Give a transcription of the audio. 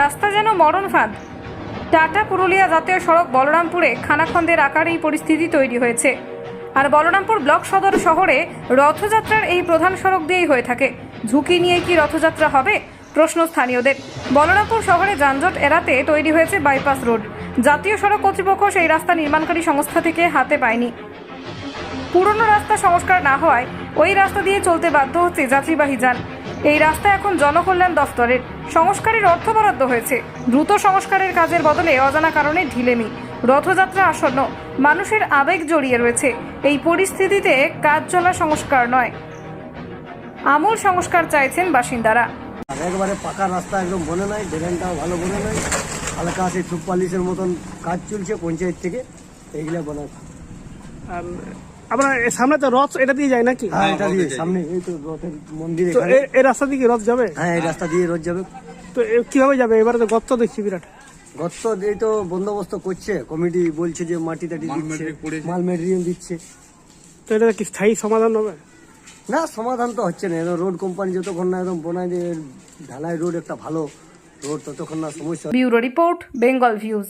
রাস্তা যেন মরণ ফাঁদ। টাটা পুরুলিয়া জাতীয় সড়ক বলরামপুরে খানাখন্দের আকার এই পরিস্থিতি তৈরি হয়েছে। আর বলরামপুর ব্লক সদর শহরে রথযাত্রার এই প্রধান সড়ক দিয়েই হয়ে থাকে। ঝুঁকি নিয়ে কি রথযাত্রা হবে? প্রশ্ন স্থানীয়দের। বলরামপুর শহরে যানজট এড়াতে তৈরি হয়েছে বাইপাস রোড। জাতীয় সড়ক কর্তৃপক্ষ সেই রাস্তা নির্মাণকারী সংস্থা থেকে হাতে পায়নি। পুরনো রাস্তা সংস্কার না হওয়ায় ওই রাস্তা দিয়ে চলতে বাধ্য হচ্ছে যাত্রীবাহী যান। এই রাস্তা এখন জনকল্যাণ দফতরের। সংস্কারের অর্থ বরাদ্দ হয়েছে। দ্রুত সংস্কারের কাজের বদলে অজানা কারণে ঢিলেমি। রথযাত্রা আসন্ন। মানুষের আবেগ জড়িয়ে রয়েছে। এই পরিস্থিতিতে কাজ চলা সংস্কার নয়। আমূল সংস্কার চাইছেন বাসিন্দারা। একবারে পাকা রাস্তা একদম বনে নাই ড্রেনটাও ভালো বনে নাই। হালকা আছে চুপ পালিশের মতন কাজ চলছে পঞ্চায়েত থেকে। এইগুলা বনা আর আপনার সামনে তো রথ এটা দিয়ে যায় নাকি? হ্যাঁ এটা দিয়ে সামনে এই তো রথের মন্দির তো এ- এই রাস্তা দিয়ে কি রথ যাবে? হ্যাঁ এই রাস্তা দিয়ে রোজ যাবে। তো এ কীভাবে যাবে? এবারে তো গর্ত দেখছি বিরাট। গত এই তো বন্দোবস্ত করছে। কমিটি বলছে যে মাটি টাটি দিচ্ছে মাল মেটেরিয়াল দিচ্ছে। তো এটা কি স্থায়ী সমাধান হবে? না সমাধান তো হচ্ছে না। একদম রোড কোম্পানি যতক্ষণ না একদম বনায় যে ঢালাই রোড একটা ভালো রোড ততক্ষণ না সমস্যা। Bureau report Bengal views.